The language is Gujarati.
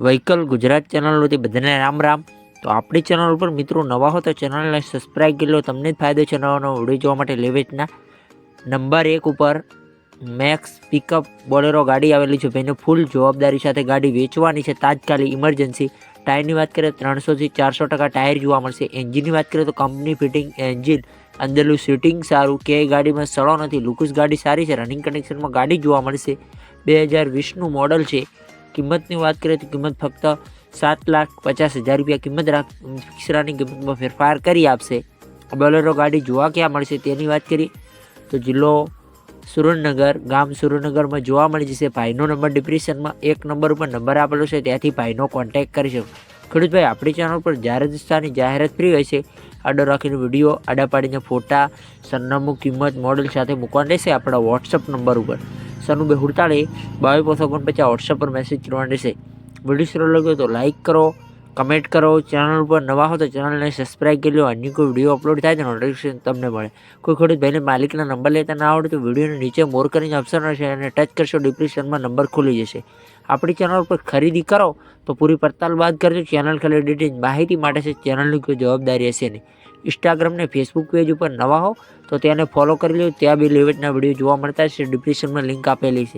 વ્હીકલ ગુજરાત ચેનલોથી બધાને રામ રામ. તો આપણી ચેનલ ઉપર મિત્રો નવા હો તો ચેનલને સબસ્ક્રાઈબ કરી લો. તમને જ ફાયદો છે નવાનો નવા વીડિયો જોવા માટે લેવેચના નંબર એક ઉપર મેક્સ પિકઅપ બોલેરો ગાડી આવેલી છે. ભાઈને ફૂલ જવાબદારી સાથે ગાડી વેચવાની છે. તાત્કાલિક ઇમરજન્સી ટાયરની વાત કરીએ ત્રણસોથી ચારસો ટકા ટાયર જોવા મળશે. એન્જિનની વાત કરીએ તો કંપની ફિટિંગ એન્જિન અંદરનું સીટિંગ સારું. કે ગાડીમાં સડો નથી. લુકુસ ગાડી સારી છે. રનિંગ કનેક્શનમાં ગાડી જોવા મળશે. બે હજાર વીસનું મોડલ છે. કિંમતની વાત કરીએ તો કિંમત ફક્ત સાત લાખ પચાસ હજાર રૂપિયા કિંમત રાખ ફિક્સરાની કિંમતમાં ફેરફાર કરી આપશે. બોલેરો ગાડી જોવા ક્યાં મળશે તેની વાત કરીએ તો જિલ્લો સુરેન્દ્રનગર, ગામ સુરેન્દ્રનગરમાં જોવા મળી જશે. ભાઈનો નંબર ડિપ્રેશનમાં એક નંબર ઉપર નંબર આપેલો છે, ત્યાંથી ભાઈનો કોન્ટેક્ટ કરી શકો ખેડૂતભાઈ, આપણી ચેનલ પર જાહેરાત વિસ્તારની જાહેરાત ફ્રી હોય છે. આડો રાખીને વીડિયો, આડા પાડીને ફોટા, સરનામું, કિંમત, મોડલ સાથે મૂકવાનું રહેશે આપણા વોટ્સઅપ નંબર ઉપર. સનું બે હુડતાળે બાવીસ પોસો ઓગણપચાસ વોટ્સઅપ પર મેસેજ કરવાનો રહેશે. વીડિયો સારો લાગ્યો તો લાઇક કરો કમેન્ટ કરો ચેનલ ઉપર નવા હો તો ચેનલને સબસ્ક્રાઈબ કરી લો. અન્ય કોઈ વીડિયો અપલોડ થાય તો નોટિફિકેશન તમને મળે. કોઈ ખેડૂત ભાઈને માલિકના નંબર લેતા ના આવડે તો વિડીયોની નીચે મોર કરીને ઓપ્શન હશે અને ટચ કરશો ડિપ્રેશનમાં નંબર ખુલી જશે. આપણી ચેનલ પર ખરીદી કરો, તો પૂરી પડતાલ બાદ કરજો. ચેનલ ખાલી ડિટેલ માહિતી માટે છે ચેનલની કોઈ જવાબદારી હશે નહીં. ઇન્સ્ટાગ્રામ ને ફેસબુક પેજ ઉપર નવા હો તો તેને ફોલો કરી લો ત્યાં બી લેવેટના વીડિયો જોવા મળતા છે. ડિપ્રેશનમાં લિંક આપેલી છે.